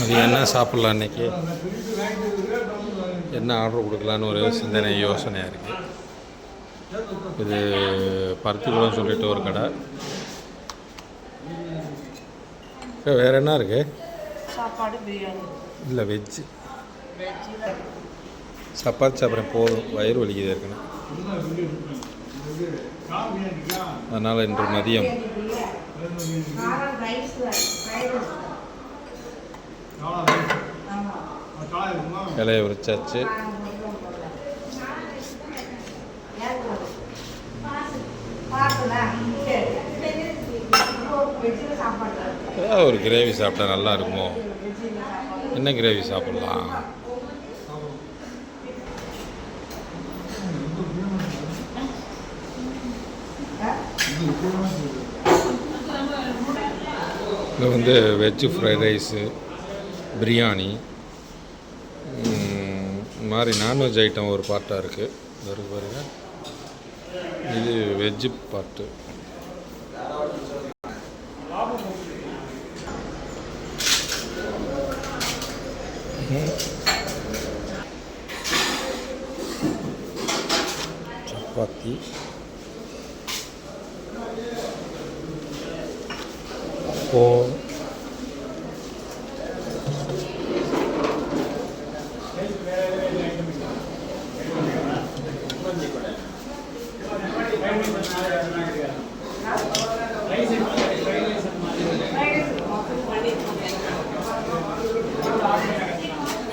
அது என்ன சாப்பிட்லாம் இன்னைக்கு? என்ன ஆர்டர் கொடுக்கலான்னு ஒரு சிந்தனை யோசனையாக இருக்குது இது பருத்திக்குளம் சொல்லிட்டு ஒரு கடை. வேற என்ன இருக்கு? சாப்பாடு பிரியாணி. இல்லை வெஜ்ஜு. சப்பாத்தி சாப்பிட்றேன் போதும். வயிறு வலிக்குது ஏற்கனவே. அதனால் இன்று மதியம். இலைய உரிச்சாச்சு. ஏதாவது ஒரு கிரேவி சாப்பிட்டா நல்லா இருக்குமோ? என்ன கிரேவி சாப்பிட்லாம்? இது வந்து வெஜ்ஜு ஃப்ரைட் ரைஸு பிரியாணி இந்த மாதிரி நான்வெஜ் ஐட்டம் ஒரு பார்ட்டாக இருக்குது இருக்கு. பாருங்க. இது வெஜ்ஜு பார்ட்டு சப்பாத்தி. போ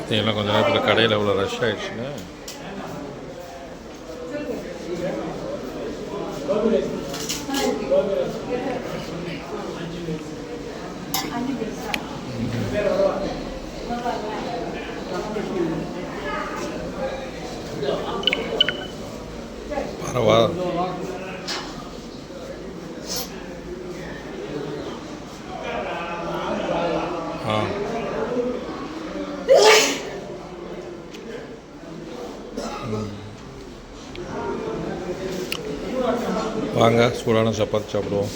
பார்த்தீங்களா கொஞ்ச நேரத்தில் கடையில் எவ்வளோ ரஷ் ஆயிடுச்சுன்னு பரவாயில்ல ஆ. வாங்க சூடான சப்பாத்தி சாப்பிடுவோம்.